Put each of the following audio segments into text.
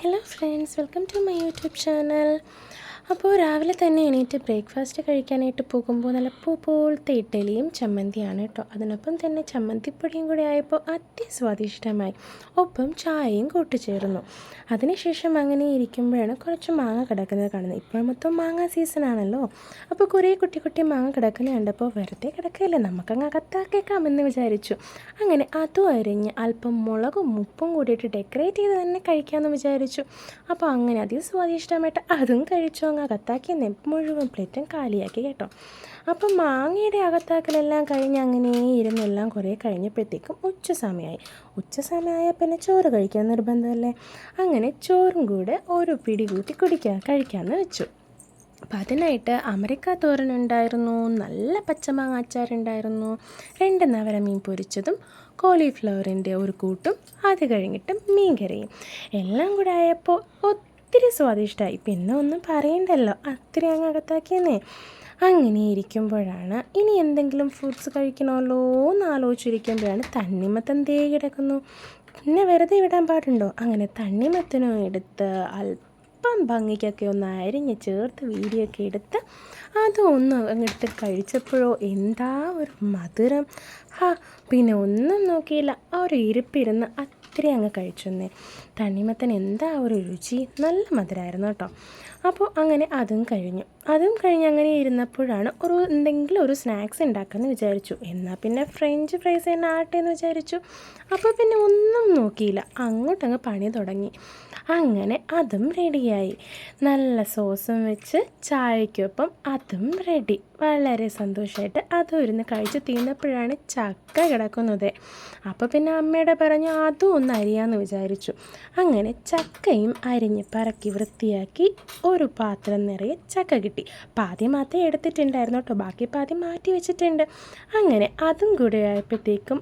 hello friends welcome to my YouTube channel അപ്പോൾ രാവിലെ തന്നെ എണീറ്റ് ബ്രേക്ക്ഫാസ്റ്റ് കഴിക്കാനായിട്ട് പോകുമ്പോൾ നല്ല പൂ പോലത്തെ ഇഡ്ഡലിയും ചമ്മന്തിയാണ് കേട്ടോ. അതിനൊപ്പം തന്നെ ചമ്മന്തിപ്പൊടിയും കൂടി ആയപ്പോൾ അതിസ്വാദിഷ്ടമായി ഒപ്പം ചായയും കൂട്ടിച്ചേർന്നു അതിനുശേഷം അങ്ങനെ ഇരിക്കുമ്പോഴാണ് കുറച്ച് മാങ്ങ കിടക്കുന്നത് കാണുന്നത്. ഇപ്പോൾ മൊത്തം മാങ്ങ സീസൺ ആണല്ലോ. അപ്പോൾ കുറേ കുട്ടി കുട്ടി മാങ്ങ കിടക്കുന്നത് കണ്ടപ്പോൾ വെറുതെ കിടക്കല്ലേ നമുക്കങ്ങ് അകത്താക്കേക്കാമെന്ന് വിചാരിച്ചു. അങ്ങനെ അതും അരിഞ്ഞ് അല്പം മുളകും ഉപ്പും കൂടിയിട്ട് ഡെക്കറേറ്റ് ചെയ്ത് തന്നെ കഴിക്കാമെന്ന് വിചാരിച്ചു. അപ്പോൾ അങ്ങനെ അതിസ്വാദിഷ്ടമായിട്ട് അതും കഴിച്ചു. അങ്ങ് അകത്താക്കി നെപ്പ് മുഴുവൻ പ്ലേറ്റും കാലിയാക്കി കേട്ടോ. അപ്പം മാങ്ങയുടെ അകത്താക്കലെല്ലാം കഴിഞ്ഞ് അങ്ങനെ ഇരുന്നെല്ലാം കുറേ കഴിഞ്ഞപ്പോഴത്തേക്കും ഉച്ച സമയമായി ഉച്ച സമയമായ പിന്നെ ചോറ് കഴിക്കാൻ നിർബന്ധമല്ലേ? അങ്ങനെ ചോറും കൂടെ ഒരു പിടി കൂട്ടി കുടിക്കാൻ കഴിക്കാമെന്ന് വെച്ചു. അപ്പം അതിനായിട്ട് അമരിക്ക തോരനുണ്ടായിരുന്നു നല്ല പച്ചമാങ്ങ അച്ചാറുണ്ടായിരുന്നു രണ്ട് നവര മീൻ പൊരിച്ചതും കോളിഫ്ലവറിന്റെ ഒരു കൂട്ടും അത് കഴിഞ്ഞിട്ട് മീൻ കറിയും എല്ലാം കൂടെ ആയപ്പോൾ ഒത്തിരി സ്വാദിഷ്ടമായി പിന്നെ ഒന്നും പറയണ്ടല്ലോ. അത്ര അങ്ങ് അകത്താക്കിയെന്നേ. അങ്ങനെ ഇരിക്കുമ്പോഴാണ് ഇനി എന്തെങ്കിലും ഫ്രൂട്ട്സ് കഴിക്കണമല്ലോ എന്ന് ആലോചിച്ചിരിക്കുമ്പോഴാണ് തണ്ണിമത്തൻ തേ കിടക്കുന്നു. പിന്നെ വെറുതെ വിടാൻ പാടുണ്ടോ? അങ്ങനെ തണ്ണിമത്തനും എടുത്ത് അല്പം ഭംഗിക്കൊക്കെ ഒന്ന് അരിഞ്ഞ് ചേർത്ത് വീഡിയൊക്കെ എടുത്ത് അതൊന്ന് അങ്ങെടുത്ത് കഴിച്ചപ്പോഴോ എന്താ ഒരു മധുരം? ഹാ പിന്നെ ഒന്നും നോക്കിയില്ല. ആ ഒരു ഇരിപ്പിരുന്ന് അത്രയും അങ്ങ് കഴിച്ചെന്നേ. തണ്ണിമത്തൻ എന്താ ഒരു രുചി? നല്ല മധുരമായിരുന്നു കേട്ടോ. അപ്പോൾ അങ്ങനെ അതും കഴിഞ്ഞു. അതും കഴിഞ്ഞ് അങ്ങനെ ഇരുന്നപ്പോഴാണ് ഒരു എന്തെങ്കിലും ഒരു സ്നാക്സ് ഉണ്ടാക്കാമെന്ന് വിചാരിച്ചു. എന്നാൽ പിന്നെ ഫ്രഞ്ച് ഫ്രൈസ് തന്നെ ആട്ടെ എന്ന് വിചാരിച്ചു. അപ്പോൾ പിന്നെ ഒന്നും നോക്കിയില്ല. അങ്ങോട്ടങ്ങ് പണി തുടങ്ങി. അങ്ങനെ അതും റെഡിയായി നല്ല സോസും വെച്ച് ചായക്കൊപ്പം അതും റെഡി വളരെ സന്തോഷമായിട്ട് അതും ഇരുന്ന് കഴിച്ച് തീർന്നപ്പോഴാണ് ചക്ക കിടക്കുന്നത്. അപ്പോൾ പിന്നെ അമ്മയുടെ പറഞ്ഞു അതും ഒന്ന് അരിയാമെന്ന് വിചാരിച്ചു. അങ്ങനെ ചക്കയും അരിഞ്ഞ് പറക്കി വൃത്തിയാക്കി ഒരു പാത്രം നിറയെ ചക്ക കിട്ടി. പാതി മാത്രം എടുത്തിട്ടുണ്ടായിരുന്നു കേട്ടോ. ബാക്കി പാതി മാറ്റി വെച്ചിട്ടുണ്ട്. അങ്ങനെ അതും കൂടെ ആയപ്പോഴത്തേക്കും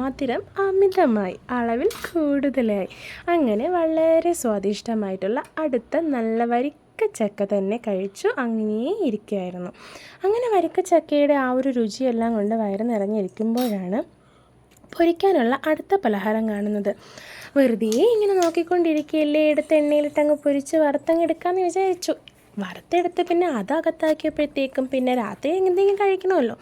മധുരം അമിതമായി അളവിൽ കൂടുതലായി. അങ്ങനെ വളരെ സ്വാദിഷ്ടമായിട്ടുള്ള അടുത്ത നല്ല വരി ചക്ക തന്നെ കഴിച്ചു. അങ്ങനെ ഇരിക്കുമായിരുന്നു അങ്ങനെ വരിക്ക ചക്കയുടെ ആ ഒരു രുചിയെല്ലാം കൊണ്ട് വയറ് നിറഞ്ഞിരിക്കുമ്പോഴാണ് പൊരിക്കാനുള്ള അടുത്ത പലഹാരം കാണുന്നത്. വെറുതെ ഇങ്ങനെ നോക്കിക്കൊണ്ടിരിക്കുകയല്ലേ? എടുത്ത് എണ്ണയിലിട്ടങ്ങ് പൊരിച്ച് വറുത്തങ്ങ് എടുക്കാമെന്ന് വിചാരിച്ചു. വറുത്തെടുത്ത് പിന്നെ അതകത്താക്കിയപ്പോഴത്തേക്കും പിന്നെ രാത്രി എന്തെങ്കിലും കഴിക്കണമല്ലോ.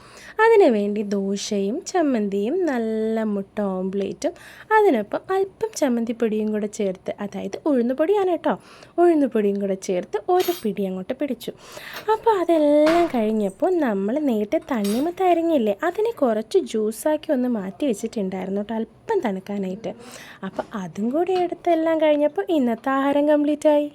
അതിനു വേണ്ടി ദോശയും ചമ്മന്തിയും നല്ല മുട്ട ഓംപ്ലേറ്റും അതിനൊപ്പം അല്പം ചമ്മന്തിപ്പൊടിയും കൂടെ ചേർത്ത് അതായത് ഉഴുന്നുപൊടിയാണ് കേട്ടോ. ഉഴുന്നുപൊടിയും കൂടെ ചേർത്ത് ഒരു പിടി അങ്ങോട്ട് പിടിച്ചു. അപ്പോൾ അതെല്ലാം കഴിഞ്ഞപ്പോൾ നമ്മൾ നേരത്തെ തണ്ണിമത്ത് അരിഞ്ഞില്ലേ അതിനെ കുറച്ച് ജ്യൂസാക്കി ഒന്ന് മാറ്റി വെച്ചിട്ടുണ്ടായിരുന്നു കേട്ടോ അല്പം തണുക്കാനായിട്ട്. അപ്പോൾ അതും കൂടി എടുത്തെല്ലാം കഴിഞ്ഞപ്പോൾ ഇന്നത്തെ ആഹാരം കംപ്ലീറ്റ് ആയി.